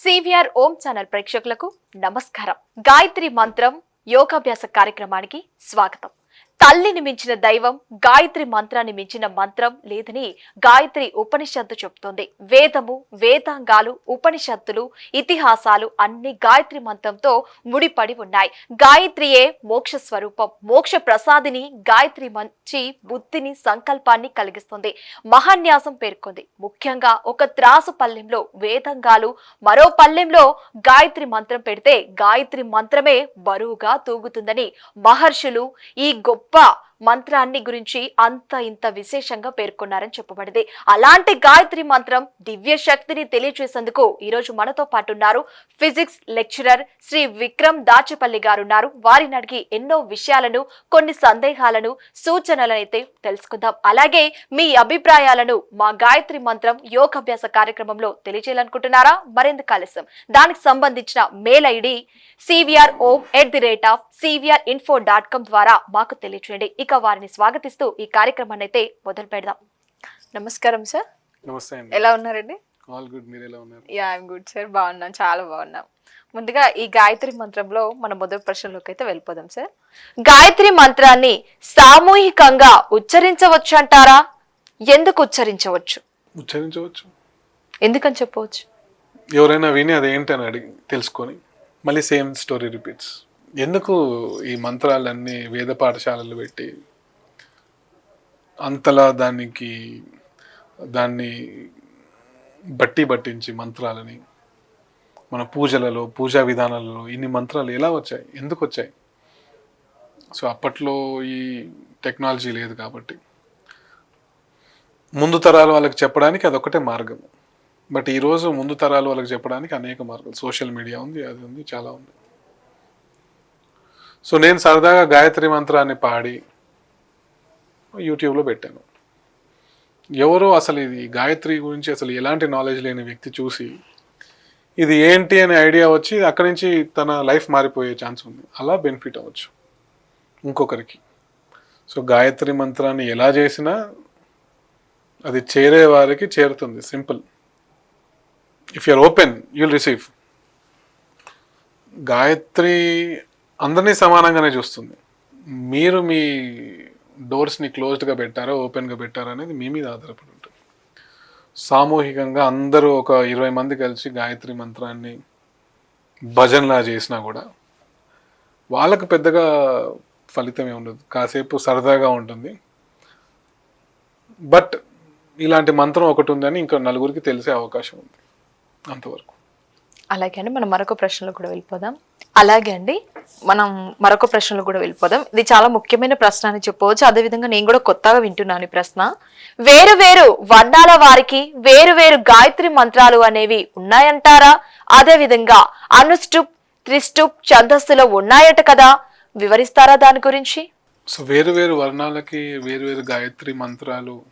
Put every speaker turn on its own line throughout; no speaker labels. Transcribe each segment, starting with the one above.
CVR ఓం channel ప్రేక్షకులకు నమస్కారం. గాయత్రి మంత్రం యోగాభ్యాస కార్యక్రమానికి స్వాగతం. తల్లిని మించిన దైవం గాయత్రి మంత్రాన్ని మించిన మంత్రం లేదని గాయత్రి ఉపనిషత్తు చెబుతోంది వేదము వేదాంగాలు ఉపనిషత్తులు ఇతిహాసాలు అన్ని గాయత్రి మంత్రంతో ముడిపడి ఉన్నాయి. గాయత్రియే మోక్ష స్వరూపం. మోక్ష ప్రసాదిని గాయత్రి మంచి బుద్ధిని సంకల్పాన్ని కలిగిస్తుంది. మహాన్యాసం పేర్కొంది. ముఖ్యంగా ఒక త్రాసు పల్లెంలో వేదంగాలు మరో పల్లెంలో గాయత్రి మంత్రం పెడితే గాయత్రి మంత్రమే బరువుగా తూగుతుందని మహర్షులు ఈ గొప్ప but మంత్రాన్ని గురించి అంత ఇంత విశేషంగా పేర్కొన్నారని చెప్పబడింది. అలాంటి గాయత్రి మంత్రం దివ్య శక్తిని తెలియజేసేందుకు ఈరోజు మనతో పాటు ఉన్నారు. ఫిజిక్స్ లెక్చరర్ శ్రీ విక్రమ్ దాచపల్లి గారు ఉన్నారు. వారిని అడిగి ఎన్నో విషయాలను కొన్ని సందేహాలను సూచనలనైతే తెలుసుకుందాం. అలాగే మీ అభిప్రాయాలను మా గాయత్రి మంత్రం యోగాభ్యాస కార్యక్రమంలో తెలియజేయాలనుకుంటున్నారా? మరెందుకు ఆలస్యం దానికి సంబంధించిన mail ID CVR om at the rate of CVR info dot com ద్వారా మాకు తెలియచేయండి. ఇక వారిని స్వాగతిస్తూ ఈ కార్యక్రమాన్ని అయితే మొదలు పెడదాం. నమస్కారం సార్.
నమస్తే
ఎలా ఉన్నారండి?
ఆల్ గుడ్ మీరు ఎలా ఉన్నారు?
Yeah I'm good sir. బాగున్నాం చాలా బాగున్నాం. ముందుగా ఈ గాయత్రి మంత్రంలో మన మొదటి ప్రశ్నలోకి అయితే వెళ్ళిపోదాం సార్. గాయత్రి మంత్రాన్ని సామూహికంగా ఉచ్చరించవచ్చు అంటారా? ఎందుకు ఉచ్చరించవచ్చు?
ఉచ్చరించవచ్చు.
ఎందుకని చెప్పవచ్చు?
ఎవరైనా విని అదేంటని అడిగి తెలుసుకొని మళ్ళీ సేమ్ స్టోరీ రిపీట్స్. ఎందుకు ఈ మంత్రాలన్నీ వేద పాఠశాలలు పెట్టి అంతలా దానికి దాన్ని బట్టి పట్టించి మంత్రాలని? మన పూజలలో పూజా విధానాలలో ఇన్ని మంత్రాలు ఎలా వచ్చాయి? ఎందుకు వచ్చాయి? సో అప్పట్లో ఈ టెక్నాలజీ లేదు కాబట్టి. ముందు తరాల వాళ్ళకి చెప్పడానికి అదొకటే మార్గం. బట్ ఈరోజు ముందు తరాల వాళ్ళకి చెప్పడానికి అనేక మార్గాలు. సోషల్ మీడియా ఉంది అది ఉంది చాలా ఉంది. సో నేను సరదాగా గాయత్రి మంత్రాన్ని పాడి యూట్యూబ్లో పెట్టాను. ఎవరో అసలు ఇది గాయత్రి గురించి అసలు ఎలాంటి నాలెడ్జ్ లేని వ్యక్తి చూసి ఇది ఏంటి అనే ఐడియా వచ్చి అక్కడి నుంచి తన లైఫ్ మారిపోయే ఛాన్స్ ఉంది. అలా బెనిఫిట్ అవ్వచ్చు ఇంకొకరికి. సో గాయత్రి మంత్రాన్ని ఎలా చేసినా అది చేరే వారికి చేరుతుంది. Simple if you're open you'll receive Gayatri అందరినీ సమానంగానే చూస్తుంది. మీరు మీ డోర్స్ని క్లోజ్డ్గా పెట్టారా ఓపెన్గా పెట్టారా అనేది మీ మీద ఆధారపడి ఉంటుంది. సామూహికంగా అందరూ ఒక ఇరవై మంది కలిసి గాయత్రి మంత్రాన్ని భజనలా చేసినా కూడా వాళ్ళకు పెద్దగా ఫలితం ఉండదు. కాసేపు సరదాగా ఉంటుంది. బట్ ఇలాంటి మంత్రం ఒకటి ఉందని ఇంకా నలుగురికి తెలిసే అవకాశం ఉంది అంతవరకు.
అలాగే అండి. మనం మరొక ప్రశ్నలో కూడా వెళ్ళిపోదాం. అలాగే అండి మనం మరొక ప్రశ్నలో కూడా వెళ్ళిపోదాం. ఇది చాలా ముఖ్యమైన ప్రశ్న అని చెప్పవచ్చు. అదేవిధంగా నేను కూడా కొత్తగా వింటున్నాను ఈ ప్రశ్న. వేరు వేరు వర్ణాల వారికి వేరు వేరు గాయత్రి మంత్రాలు అనేవి ఉన్నాయంటారా? అదే విధంగా అనుష్టుప్ త్రిష్టుప్ ఛందస్సులో ఉన్నాయట కదా? వివరిస్తారా దాని గురించి?
సో వేరు వేరు వర్ణాలకి వేరు వేరు గాయత్రి మంత్రాలు.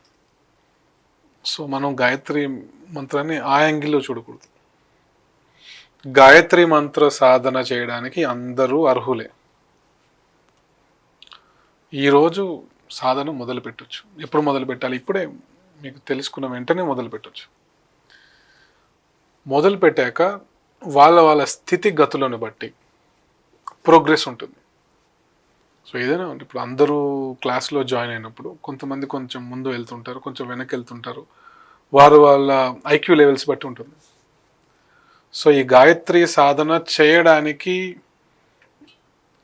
సో మనం గాయత్రి మంత్రాన్ని ఆ యాంగిల్లో చూడకూడదు. గాయత్రి మంత్ర సాధన చేయడానికి అందరూ అర్హులే. ఈరోజు సాధన మొదలుపెట్టొచ్చు. ఎప్పుడు మొదలు పెట్టాలి ఇప్పుడే మీకు తెలుసుకున్న వెంటనే మొదలు పెట్టొచ్చు మొదలు పెట్టాక వాళ్ళ వాళ్ళ స్థితిగతులను బట్టి ప్రోగ్రెస్ ఉంటుంది. సో ఏదైనా ఇప్పుడు అందరూ క్లాస్లో జాయిన్ అయినప్పుడు కొంతమంది కొంచెం ముందు వెళ్తుంటారు కొంచెం వెనక్కి వెళ్తుంటారు. వారు వాళ్ళ ఐక్యూ లెవెల్స్ బట్టి ఉంటుంది. సో ఈ గాయత్రి సాధన చేయడానికి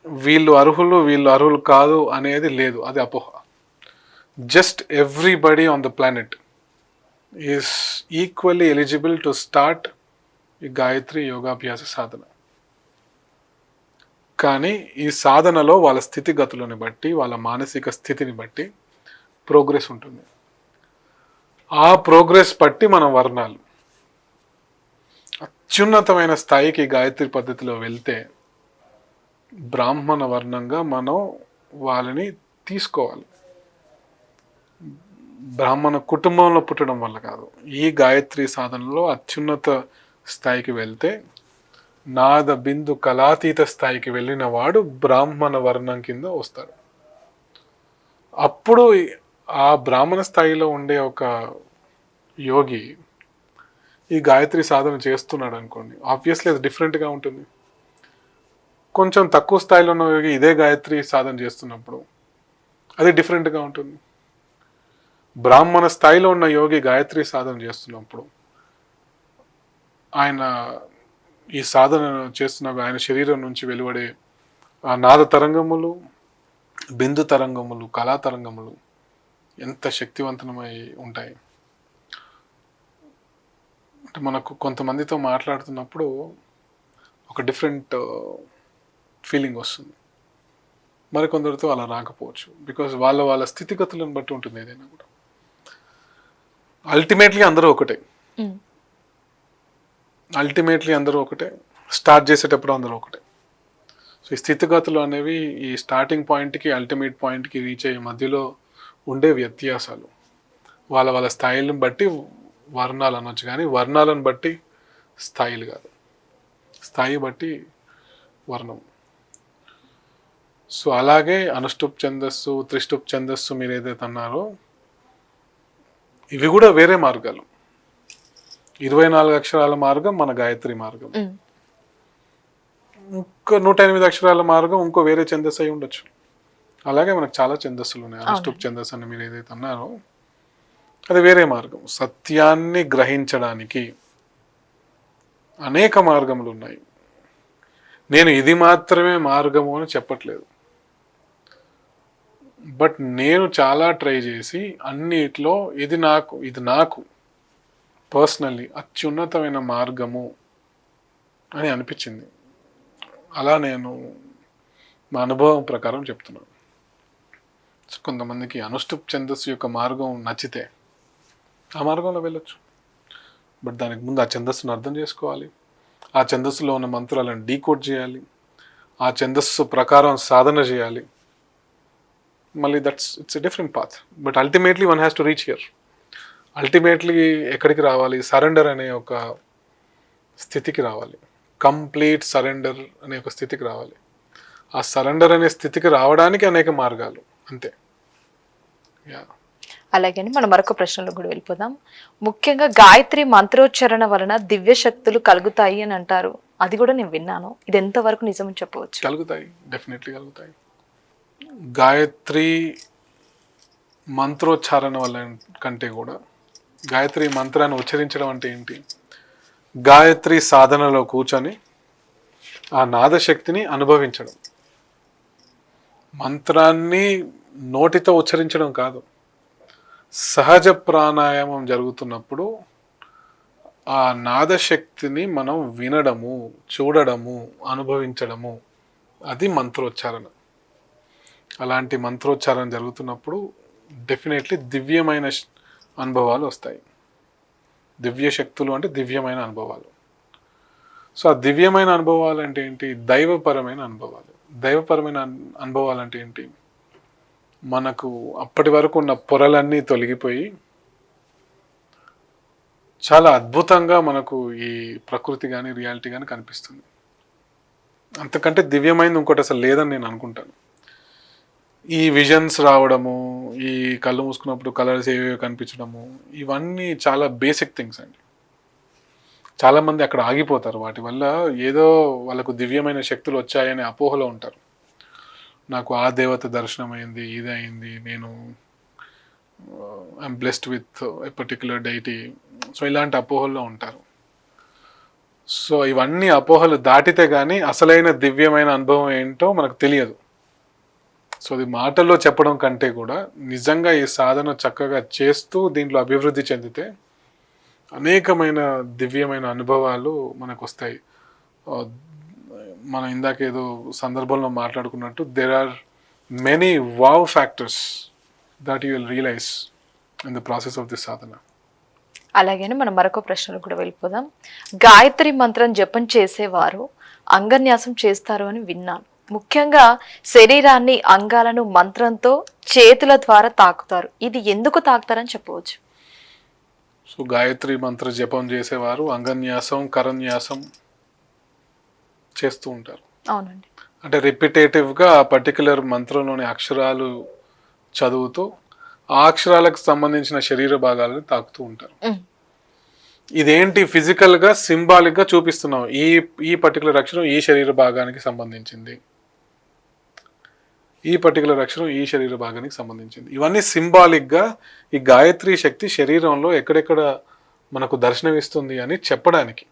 వీళ్ళు అర్హులు వీళ్ళు అర్హులు కాదు అనేది లేదు. అది అపోహ. Just everybody on the planet is equally eligible to start ఈ గాయత్రి యోగాభ్యాస సాధన. కానీ ఈ సాధనలో వాళ్ళ స్థితిగతులను బట్టి వాళ్ళ మానసిక స్థితిని బట్టి ప్రోగ్రెస్ ఉంటుంది. ఆ ప్రోగ్రెస్ బట్టి మన వర్ణాలు. అత్యున్నతమైన స్థాయికి గాయత్రి పద్ధతిలో వెళ్తే బ్రాహ్మణ వర్ణంగా మనం వాళ్ళని తీసుకోవాలి. బ్రాహ్మణ కుటుంబంలో పుట్టడం వల్ల కాదు. ఈ గాయత్రి సాధనలో అత్యున్నత స్థాయికి వెళ్తే నాద బిందు కళాతీత స్థాయికి వెళ్ళిన వాడు బ్రాహ్మణ వర్ణం కింద వస్తాడు. అప్పుడు ఆ బ్రాహ్మణ స్థాయిలో ఉండే ఒక యోగి ఈ గాయత్రి సాధన చేస్తున్నాడు అనుకోండి. ఆబ్వియస్లీ అది డిఫరెంట్గా ఉంటుంది. కొంచెం తక్కువ స్థాయిలో ఉన్న యోగి ఇదే గాయత్రి సాధన చేస్తున్నప్పుడు అది డిఫరెంట్గా ఉంటుంది. బ్రాహ్మణ స్థాయిలో ఉన్న యోగి గాయత్రి సాధన చేస్తున్నప్పుడు ఆయన ఈ సాధన చేస్తున్న ఆయన శరీరం నుంచి వెలువడే ఆ నాద తరంగములు బిందు తరంగములు కళా తరంగములు ఎంత శక్తివంతమై ఉంటాయి. అంటే మనకు కొంతమందితో మాట్లాడుతున్నప్పుడు ఒక డిఫరెంట్ ఫీలింగ్ వస్తుంది. మరి కొందరితో అలా రాకపోవచ్చు. బికాజ్ వాళ్ళ వాళ్ళ స్థితిగతులను బట్టి ఉంటుంది ఏదైనా కూడా. అల్టిమేట్లీ అందరూ ఒకటే. అల్టిమేట్లీ అందరూ ఒకటే. స్టార్ట్ చేసేటప్పుడు అందరూ ఒకటే. సో ఈ స్థితిగతులు అనేవి ఈ స్టార్టింగ్ పాయింట్కి అల్టిమేట్ పాయింట్కి రీచ్ అయ్యే మధ్యలో ఉండే వ్యత్యాసాలు. వాళ్ళ వాళ్ళ స్థాయిలను బట్టి వర్ణాలు అనొచ్చు కానీ వర్ణాలను బట్టి స్థాయిలు కాదు. స్థాయి బట్టి వర్ణం. సో అలాగే అనుష్టుప్ ఛందస్సు త్రిష్టుప్ ఛందస్సు మీరు ఏదైతే అన్నారో ఇవి కూడా వేరే మార్గాలు. ఇరవై నాలుగు అక్షరాల మార్గం మన గాయత్రి మార్గం. ఇంకో నూట ఎనిమిది అక్షరాల మార్గం ఇంకో వేరే ఛందస్సు అయి ఉండొచ్చు. అలాగే మనకు చాలా ఛందస్సులు ఉన్నాయి. అనుష్టుప్ ఛందస్సు అని మీరు ఏదైతే అన్నారో అది వేరే మార్గం. సత్యాన్ని గ్రహించడానికి అనేక మార్గములు ఉన్నాయి. నేను ఇది మాత్రమే మార్గము అని చెప్పట్లేదు. బట్ నేను చాలా ట్రై చేసి అన్నిట్లో ఇది నాకు ఇది నాకు పర్సనల్లీ అత్యున్నతమైన మార్గము అని అనిపించింది. అలా నేను మా అనుభవం ప్రకారం చెప్తున్నాను. కొంతమందికి అనుష్ఠుప్ ఛందస్సు యొక్క మార్గం నచ్చితే ఆ మార్గంలో వెళ్ళొచ్చు. బట్ దానికి ముందు ఆ ఛందస్సును అర్థం చేసుకోవాలి. ఆ ఛందస్సులో ఉన్న మంత్రాలను డీకోడ్ చేయాలి. ఆ ఛందస్సు ప్రకారం సాధన చేయాలి. మళ్ళీ that's it's a different path but ultimately one has to reach here ultimately ఎక్కడికి రావాలి? సరెండర్ అనే ఒక స్థితికి రావాలి. కంప్లీట్ సరెండర్ అనే ఒక స్థితికి రావాలి. ఆ సరెండర్ అనే స్థితికి రావడానికి అనేక మార్గాలు. అంతే. యా
అలాగే మనం మరొక ప్రశ్నలో కూడా వెళ్ళిపోదాం. ముఖ్యంగా గాయత్రి మంత్రోచ్చారణ వలన దివ్య శక్తులు కలుగుతాయి అని అంటారు. అది కూడా నేను విన్నాను. ఇది ఎంతవరకు నిజమని చెప్పవచ్చు?
కలుగుతాయి డెఫినెట్లీ కలుగుతాయి. గాయత్రి మంత్రోచ్చారణ వల్ల కంటే కూడా గాయత్రి మంత్రాన్ని ఉచ్చరించడం అంటే ఏంటి? గాయత్రి సాధనలో కూర్చొని ఆ నాదశక్తిని అనుభవించడం. మంత్రాన్ని నోటితో ఉచ్చరించడం కాదు. సహజ ప్రాణాయామం జరుగుతున్నప్పుడు ఆ నాదశక్తిని మనం వినడము చూడడము అనుభవించడము అది మంత్రోచ్చారణ. అలాంటి మంత్రోచ్చారణ జరుగుతున్నప్పుడు డెఫినెట్లీ దివ్యమైన అనుభవాలు వస్తాయి. దివ్య శక్తులు అంటే దివ్యమైన అనుభవాలు. సో ఆ దివ్యమైన అనుభవాలు అంటే ఏంటి? దైవపరమైన అనుభవాలు. దైవపరమైన అనుభవాలు అంటే ఏంటి? మనకు అప్పటి వరకు ఉన్న పొరలన్నీ తొలగిపోయి చాలా అద్భుతంగా మనకు ఈ ప్రకృతి కానీ రియాలిటీ కానీ కనిపిస్తుంది. అంతకంటే దివ్యమైనది ఇంకోటి అసలు లేదని నేను అనుకుంటాను. ఈ విజన్స్ రావడము ఈ కళ్ళు మూసుకున్నప్పుడు కలర్స్ ఏవేవి కనిపించడము ఇవన్నీ చాలా బేసిక్ థింగ్స్ అండి. చాలామంది అక్కడ ఆగిపోతారు. వాటి వల్ల ఏదో వాళ్ళకు దివ్యమైన శక్తులు వచ్చాయనే అపోహలో ఉంటారు. నాకు ఆ దేవత దర్శనం అయింది ఇది అయింది నేను I'm blessed with a particular deity so ఇలాంటి అపోహల్లో ఉంటారు. సో ఇవన్నీ అపోహలు దాటితే కానీ అసలైన దివ్యమైన అనుభవం ఏంటో మనకు తెలియదు. సో అది మాటల్లో చెప్పడం కంటే కూడా నిజంగా ఈ సాధన చక్కగా చేస్తూ దీంట్లో అభివృద్ధి చెందితే అనేకమైన దివ్యమైన అనుభవాలు మనకు వస్తాయి uh, మనం ఇందాక ఏదో సందర్భంలో మాట్లాడుకున్నట్టు there are many wow factors that you will realise in the process of this సాధన
అలాగే మనం మరొక ప్రశ్నలో కూడా వెళ్ళిపోదాం. గాయత్రి మంత్రం జపం చేసేవారు అంగన్యాసం చేస్తారు అని విన్నాను. ముఖ్యంగా శరీరాన్ని అంగాలను మంత్రంతో చేతుల ద్వారా తాకుతారు. ఇది ఎందుకు తాకుతారని చెప్పవచ్చు?
సో గాయత్రి మంత్ర జపం చేసేవారు అంగన్యాసం కరన్యాసం చేస్తూ ఉంటారు.
అవునండి.
అంటే రిపిటేటివ్గా ఆ పర్టికులర్ మంత్రంలోని అక్షరాలు చదువుతూ ఆ అక్షరాలకు సంబంధించిన శరీర భాగాలను తాకుతూ ఉంటారు. ఇదేంటి ఫిజికల్గా సింబాలిక్గా చూపిస్తున్నాం ఈ ఈ పర్టికులర్ అక్షరం ఈ శరీర భాగానికి సంబంధించింది. ఈ పర్టికులర్ అక్షరం ఈ శరీర భాగానికి సంబంధించింది. ఇవన్నీ సింబాలిక్గా ఈ గాయత్రి శక్తి శరీరంలో ఎక్కడెక్కడ మనకు దర్శనమిస్తుంది అని చెప్పడానికి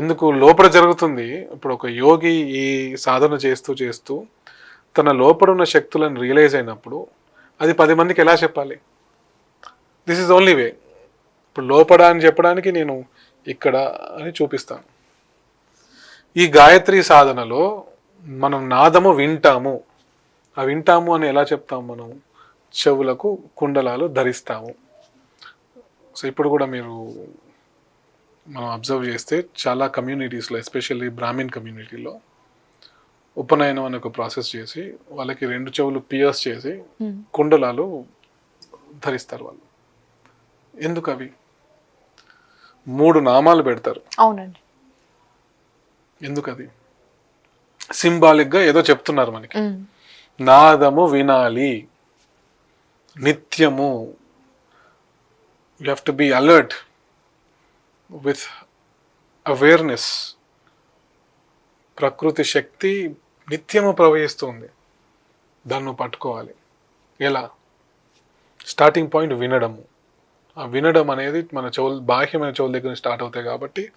ఎందుకు లోపల జరుగుతుంది? ఇప్పుడు ఒక యోగి ఈ సాధన చేస్తూ చేస్తూ తన లోపల ఉన్న శక్తులను రియలైజ్ అయినప్పుడు అది పది మందికి ఎలా చెప్పాలి? దిస్ ఇస్ ఓన్లీ వే ఇప్పుడు లోపడ అని చెప్పడానికి నేను ఇక్కడ అని చూపిస్తాను. ఈ గాయత్రి సాధనలో మనం నాదము వింటాము. ఆ వింటాము అని ఎలా చెప్తాము మనం? చెవులకు కుండలాలు ధరిస్తాము. సో ఇప్పుడు కూడా మీరు మనం అబ్జర్వ్ చేస్తే చాలా కమ్యూనిటీస్లో ఎస్పెషల్లీ బ్రాహ్మిన్ కమ్యూనిటీలో ఉపనయనం అనే ఒక ప్రాసెస్ చేసి వాళ్ళకి రెండు చెవులు పియర్స్ చేసి కుండలాలు ధరిస్తారు వాళ్ళు. ఎందుకు అవి? మూడు నామాలు పెడతారు.
అవునండి.
ఎందుకు అది? సింబాలిక్గా ఏదో చెప్తున్నారు మనకి.
ఉమ్.
నాదము వినాలి. నిత్యము. You have to be alert with awareness ప్రకృతి శక్తి నిత్యము ప్రవహిస్తుంది. దాన్ని పట్టుకోవాలి. ఎలా? స్టార్టింగ్ పాయింట్ వినడము. ఆ వినడం అనేది మన చెవులు బాహ్యమైన చెవుల దగ్గర నుంచి స్టార్ట్ అవుతాయి కాబట్టి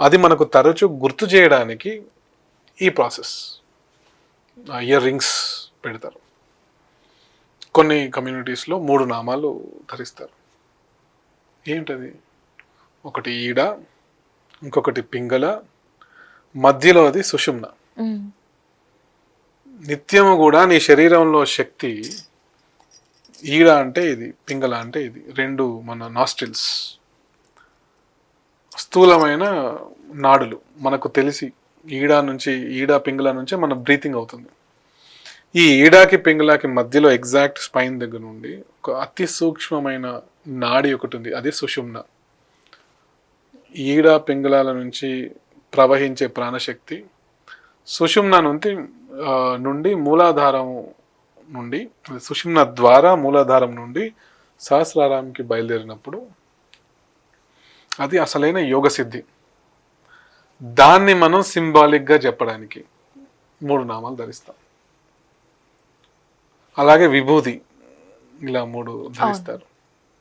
అది మనకు తరచూ గుర్తు చేయడానికి ఈ ప్రాసెస్. ఇయర్ రింగ్స్ పెడతారు. కొన్ని కమ్యూనిటీస్లో మూడు నామాలు ధరిస్తారు. ఏంటది? ఒకటి ఈడ ఇంకొకటి పింగళ మధ్యలో అది సుషుమ్న. నిత్యము కూడా నీ శరీరంలో శక్తి ఈడ అంటే ఇది పింగళ అంటే ఇది రెండు మన నాస్ట్రిల్స్ స్థూలమైన నాడులు మనకు తెలిసి ఈడ నుంచి ఈడ పింగళ నుంచి మన బ్రీతింగ్ అవుతుంది. ఈ ఈడాకి పింగళాకి మధ్యలో ఎగ్జాక్ట్ స్పైన్ దగ్గర నుండి ఒక అతి సూక్ష్మమైన నాడి ఒకటి ఉంది అది సుషుమ్న. ఈడ పింగళాల నుంచి ప్రవహించే ప్రాణశక్తి సుషుమ్న నుండి ఆ, నుండి మూలాధారం నుండి సుషుమ్న ద్వారా మూలాధారం నుండి సహస్రారాంకి బయలుదేరినప్పుడు అది అసలైన యోగ సిద్ధి దాన్ని మనం సింబాలిక్గా చెప్పడానికి మూడు నామాలు ధరిస్తాం. అలాగే విభూది ఇలా మూడు ధరిస్తారు.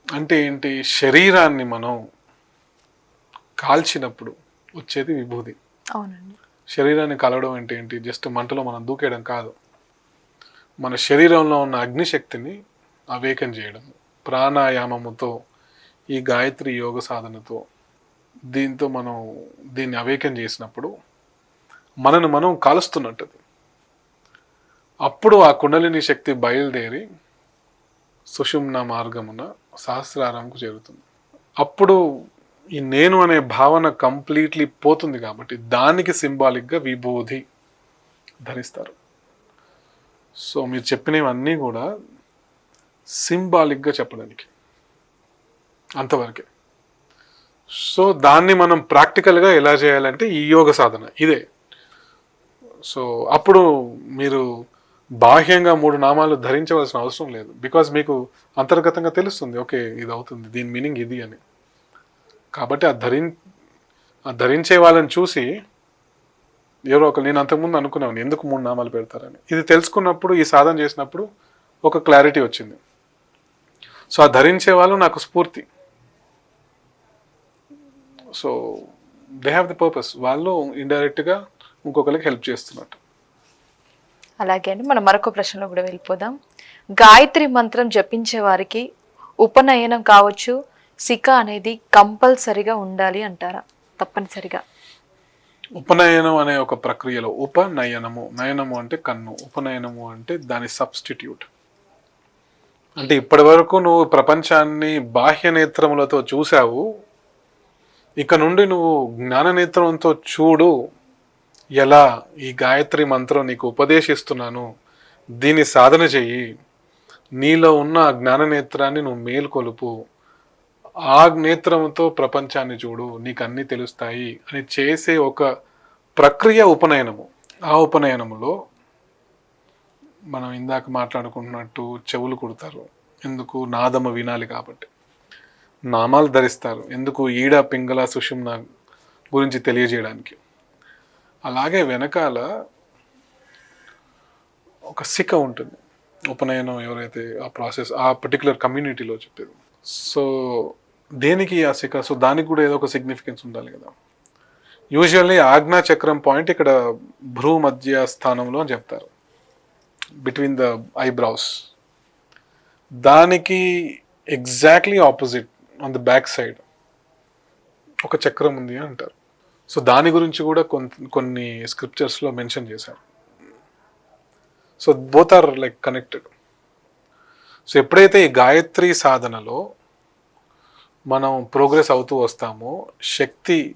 అంటే ఏంటి? శరీరాన్ని మనం కాల్చినప్పుడు వచ్చేది విభూది
అవునండి.
శరీరాన్ని కలవడం అంటే ఏంటి? జస్ట్ మంటలో మనం దూకేయడం కాదు. మన శరీరంలో ఉన్న అగ్నిశక్తిని అవేకం చేయడం. ప్రాణాయామముతో ఈ గాయత్రి యోగ సాధనతో దీంతో మనం దీన్ని అవేకం చేసినప్పుడు మనను మనం కాలుస్తున్నట్టు. అప్పుడు ఆ కుండలిని శక్తి బయలుదేరి సుషుమ్న మార్గమున సహస్రారంకు చేరుతుంది. అప్పుడు ఈ నేను అనే భావన కంప్లీట్లీ పోతుంది కాబట్టి దానికి సింబాలిక్గా విభూది ధరిస్తారు. సో మీరు చెప్పినవన్నీ కూడా సింబాలిక్గా చెప్పడానికి అంతవరకే. సో దాన్ని మనం ప్రాక్టికల్గా ఎలా చేయాలంటే ఈ యోగ సాధన ఇదే. సో అప్పుడు మీరు బాహ్యంగా మూడు నామాలు ధరించవలసిన అవసరం లేదు. బికాజ్ మీకు అంతర్గతంగా తెలుస్తుంది ఓకే ఇది అవుతుంది దీని మీనింగ్ ఇది అని. కాబట్టి ఆ ధరిం ఆ ధరించే వాళ్ళని చూసి ఎవరో ఒకరు నేను అంతకుముందు అనుకున్నాను ఎందుకు మూడు నామాలు పెడతారని. ఇది తెలుసుకున్నప్పుడు ఈ సాధన చేసినప్పుడు ఒక క్లారిటీ వచ్చింది. సో ఆ ధరించే వాళ్ళు నాకు స్ఫూర్తి. So they have the purpose వాళ్ళు ఇండైరెక్ట్గా ఇంకొకరికి హెల్ప్ చేస్తున్నట్టు.
అలాగే అండి మనం మరొక ప్రశ్నలో కూడా వెళ్ళిపోదాం. గాయత్రి మంత్రం జపించే వారికి ఉపనయనం కావచ్చు సిక అనేది కంపల్సరిగా ఉండాలి అంటారా? తప్పనిసరిగా.
ఉపనయనం అనే ఒక ప్రక్రియలో ఉపనయనము. నయనము అంటే కన్ను ఉపనయనము అంటే దాని సబ్స్టిట్యూట్. అంటే ఇప్పటి వరకు నువ్వు ప్రపంచాన్ని బాహ్య నేత్రములతో చూసావు ఇక నుండి నువ్వు జ్ఞాన నేత్రంతో చూడు. ఎలా? ఈ గాయత్రి మంత్రం నీకు ఉపదేశిస్తున్నాను. దీన్ని సాధన చెయ్యి. నీలో ఉన్న జ్ఞాన నేత్రాన్ని నువ్వు మేల్కొలుపు. ఆగ్నేత్రంతో ప్రపంచాన్ని చూడు నీకు అన్నీ తెలుస్తాయి అని చేసే ఒక ప్రక్రియ ఉపనయనము. ఆ ఉపనయనములో మనం ఇందాక మాట్లాడుకుంటున్నట్టు చెవులు కుడతారు. ఎందుకు? నాదము వినాలి కాబట్టి. నామాలు ధరిస్తారు. ఎందుకు? ఈడ పింగళ సుషుమ్న గురించి తెలియజేయడానికి. అలాగే వెనకాల ఒక సిక ఉంటుంది. ఉపనయనం ఎవరైతే ఆ ప్రాసెస్ ఆ పర్టికులర్ కమ్యూనిటీలో చెప్పేది. సో దేనికి ఆ సిక సో దానికి కూడా ఏదో ఒక సిగ్నిఫికెన్స్ ఉండాలి కదా. యూజువల్లీ ఆజ్ఞా చక్రం పాయింట్ ఇక్కడ భ్రూ మధ్య స్థానంలో అని చెప్తారు. బిట్వీన్ ద ఐబ్రౌస్ దానికి exactly opposite on the back side ఒక చక్రం ఉంది అని అంటారు. సో దాని గురించి కూడా కొన్ని కొన్ని స్క్రిప్చర్స్లో మెన్షన్ చేశారు. So both are like connected so ఎప్పుడైతే ఈ గాయత్రి సాధనలో మనం ప్రోగ్రెస్ అవుతూ వస్తామో శక్తి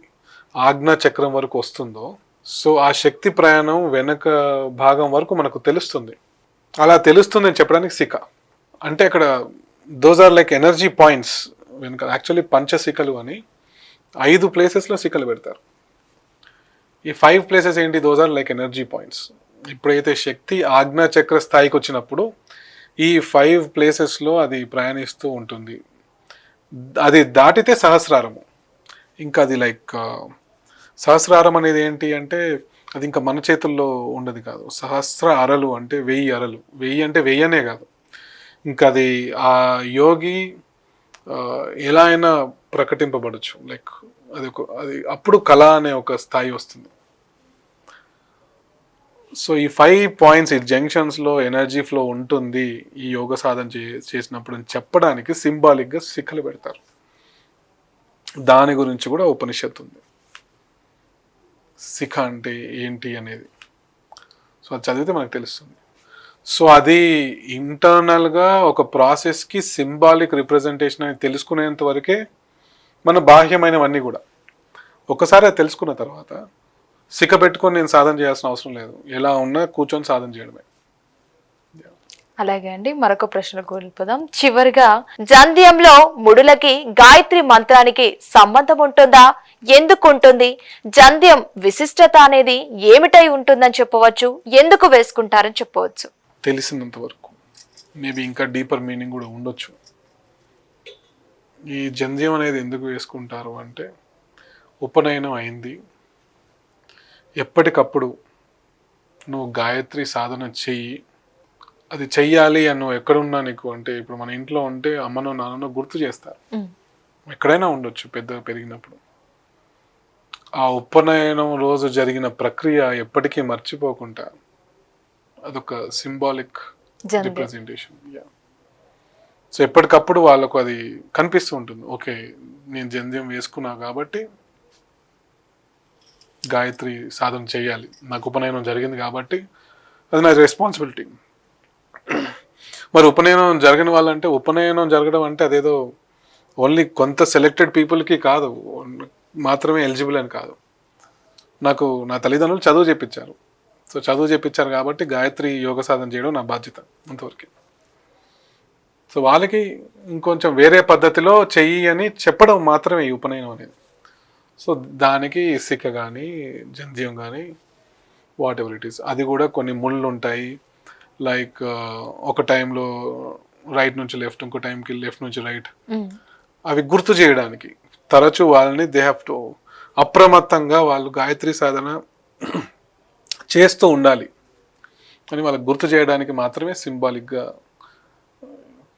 ఆజ్ఞా చక్రం వరకు వస్తుందో సో ఆ శక్తి ప్రయాణం వెనక భాగం వరకు మనకు తెలుస్తుంది. అలా తెలుస్తుంది అని చెప్పడానికి సిక అంటే అక్కడ those are like energy points వెనక యాక్చువల్లీ పంచశిఖలు అని ఐదు ప్లేసెస్లో సికలు పెడతారు. ఈ ఫైవ్ ప్లేసెస్ ఏంటి? Those are like energy points ఎప్పుడైతే శక్తి ఆజ్ఞా చక్ర స్థాయికి వచ్చినప్పుడు ఈ ఫైవ్ ప్లేసెస్లో అది ప్రయాణిస్తూ ఉంటుంది. అది దాటితే సహస్రారము. ఇంకా అది లైక్ సహస్రారం అనేది ఏంటి అంటే అది ఇంకా మన చేతుల్లో ఉండదు కాదు. సహస్ర అరలు అంటే వెయ్యి అరలు. వెయ్యి అంటే వెయ్యనే కాదు. ఇంకా అది ఆ యోగి ఎలా అయినా ప్రకటింపబడచ్చు. లైక్ అది ఒక అది అప్పుడు కళ అనే ఒక స్థాయి వస్తుంది. సో ఈ ఫైవ్ పాయింట్స్ ఈ జంక్షన్స్లో ఎనర్జీ ఫ్లో ఉంటుంది ఈ యోగ సాధన చే చేసినప్పుడు అని చెప్పడానికి సింబాలిక్గా శిఖలు పెడతారు. దాని గురించి కూడా ఉపనిషత్తు ఉంది. శిఖ అంటే ఏంటి అనేది. సో అది చదివితే మనకు తెలుస్తుంది. సో అది ఇంటర్నల్గా ఒక ప్రాసెస్కి సింబాలిక్ రిప్రజెంటేషన్ అని తెలుసుకునేంత వరకే మన బాహ్యమైనవన్నీ కూడా. ఒకసారి అది తెలుసుకున్న తర్వాత సిక్క పెట్టుకొని నేను సాధన చేయాల్సిన అవసరం లేదు. ఎలా ఉన్నా కూర్చొని సాధన చేయడమే.
అలాగే అండి మరొక ప్రశ్నకు వెళ్ళిపోదాం చివరిగా జంధ్యంలో ముడులకి గాయత్రి మంత్రానికి సంబంధం ఉంటుందా? ఎందుకు ఉంటుంది? జంధ్యం విశిష్టత అనేది ఏమిటై ఉంటుందని చెప్పవచ్చు? ఎందుకు వేసుకుంటారని చెప్పవచ్చు?
తెలిసినంత వరకు మేబీ ఇంకా డీపర్ మీనింగ్ కూడా ఉండొచ్చు. ఈ జంధ్యం అనేది ఎందుకు వేసుకుంటారు అంటే ఉపనయనం అయింది. ఎప్పటికప్పుడు నువ్వు గాయత్రి సాధన చెయ్యి. అది చెయ్యాలి అని నువ్వు ఎక్కడున్నా నీకు అంటే ఇప్పుడు మన ఇంట్లో ఉంటే అమ్మనో నాన్ననో గుర్తు చేస్తారు. ఎక్కడైనా ఉండొచ్చు పెద్ద పెరిగినప్పుడు. ఆ ఉపనయనం రోజు జరిగిన ప్రక్రియ ఎప్పటికీ మర్చిపోకుండా అదొక సింబాలిక్ రిప్రజెంటేషన్. సో ఎప్పటికప్పుడు వాళ్ళకు అది కనిపిస్తూ ఉంటుంది. ఓకే నేను జంధ్యం వేసుకున్నా కాబట్టి గాయత్రి సాధన చేయాలి. నాకు ఉపనయనం జరిగింది కాబట్టి అది నా రెస్పాన్సిబిలిటీ మరి ఉపనయనం జరగని వాళ్ళంటే ఉపనయనం జరగడం అంటే అదేదో ఓన్లీ కొంత సెలెక్టెడ్ పీపుల్కి కాదు మాత్రమే ఎలిజిబుల్ అని కాదు. నాకు నా తల్లిదండ్రులు చదువు చెప్పించారు. సో చదువు చెప్పించారు కాబట్టి గాయత్రి యోగ సాధన చేయడం నా బాధ్యత అంతవరకు. సో వాళ్ళకి ఇంకొంచెం వేరే పద్ధతిలో చెయ్యి అని చెప్పడం మాత్రమే ఈ ఉపనయనం అనేది. సో దానికి సిక్క కానీ జంధ్యం కానీ వాట్ ఎవర్ ఇట్ ఈస్ అది కూడా కొన్ని ముళ్ళు ఉంటాయి. లైక్ ఒక టైంలో రైట్ నుంచి లెఫ్ట్ ఇంకో టైంకి లెఫ్ట్ నుంచి రైట్. అవి గుర్తు చేయడానికి. తరచూ వాళ్ళని దే హ్యావ్ టు అప్రమత్తంగా వాళ్ళు గాయత్రి సాధన చేస్తూ ఉండాలి. అని వాళ్ళకి గుర్తు చేయడానికి మాత్రమే సింబాలిక్గా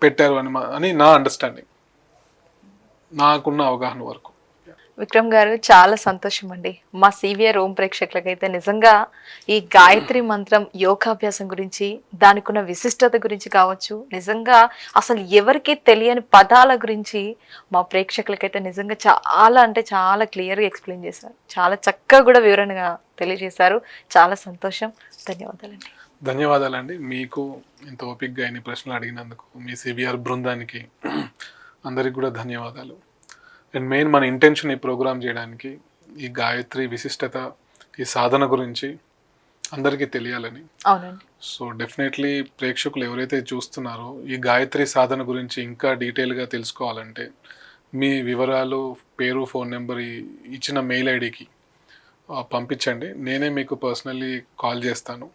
పెట్టారు అని అని నా అండర్స్టాండింగ్ నాకున్న అవగాహన వరకు.
విక్రమ్ గారు చాలా సంతోషం అండి మా సివిఆర్ ఓం ప్రేక్షకులకైతే నిజంగా ఈ గాయత్రి మంత్రం యోగాభ్యాసం గురించి దానికి ఉన్న విశిష్టత గురించి కావచ్చు నిజంగా అసలు ఎవరికి తెలియని పదాల గురించి మా ప్రేక్షకులకైతే నిజంగా చాలా అంటే చాలా క్లియర్గా ఎక్స్ప్లెయిన్ చేశారు. చాలా చక్కగా కూడా వివరణగా తెలియజేశారు. చాలా సంతోషం. ధన్యవాదాలండి.
ధన్యవాదాలండి. మీకు ఇంత ఓపిక్గా ఇన్ని ప్రశ్నలు అడిగినందుకు మీ సివిఆర్ బృందానికి అందరికి కూడా ధన్యవాదాలు. అండ్ మెయిన్ మన ఇంటెన్షన్ ఈ ప్రోగ్రామ్ చేయడానికి ఈ గాయత్రి విశిష్టత ఈ సాధన గురించి అందరికీ తెలియాలని. సో డెఫినెట్లీ ప్రేక్షకులు ఎవరైతే చూస్తున్నారో ఈ గాయత్రి సాధన గురించి ఇంకా డీటెయిల్గా తెలుసుకోవాలంటే మీ వివరాలు పేరు ఫోన్ నెంబర్ ఇచ్చిన మెయిల్ ఐడికి పంపించండి. నేనే మీకు పర్సనల్లీ కాల్ చేస్తాను.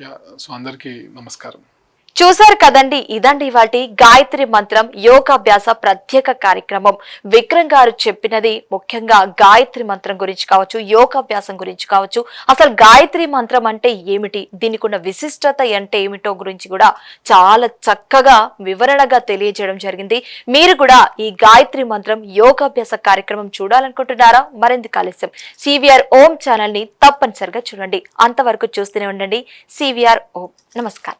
యా సో అందరికీ నమస్కారం.
చూసారు కదండి ఇదండి వాటి గాయత్రి మంత్రం యోగాభ్యాస ప్రత్యేక కార్యక్రమం. విక్రమ్ గారు చెప్పినది ముఖ్యంగా గాయత్రి మంత్రం గురించి కావచ్చు యోగాభ్యాసం గురించి కావచ్చు. అసలు గాయత్రి మంత్రం అంటే ఏమిటి? దీనికి ఉన్న విశిష్టత అంటే ఏమిటో గురించి కూడా చాలా చక్కగా వివరణగా తెలియజేయడం జరిగింది. మీరు కూడా ఈ గాయత్రి మంత్రం యోగాభ్యాస కార్యక్రమం చూడాలనుకుంటున్నారా? మరింత ఆలస్యం. సివిఆర్ ఓం ఛానల్ని తప్పనిసరిగా చూడండి. అంతవరకు చూస్తూనే ఉండండి. సివిఆర్ ఓం. నమస్కారం.